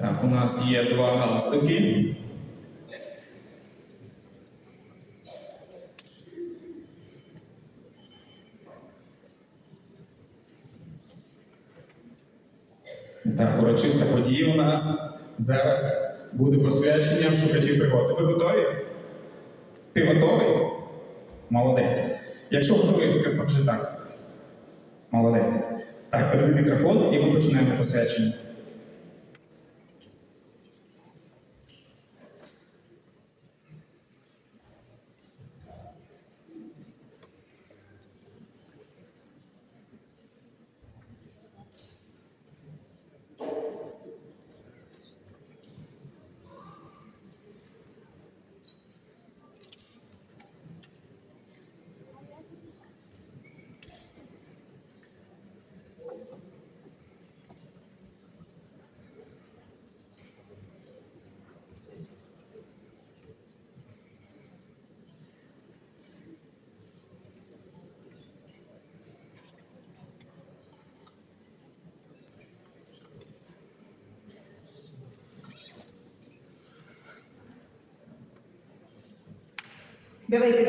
Так, у нас є два галстуки. Так, урочиста подія у нас зараз буде посвячення шукачів пригод. Ви готові? Ти готовий? Молодець. Якщо готовий, скажи так. Молодець. Так, передай мікрофон і ми починаємо посвячення. Давайте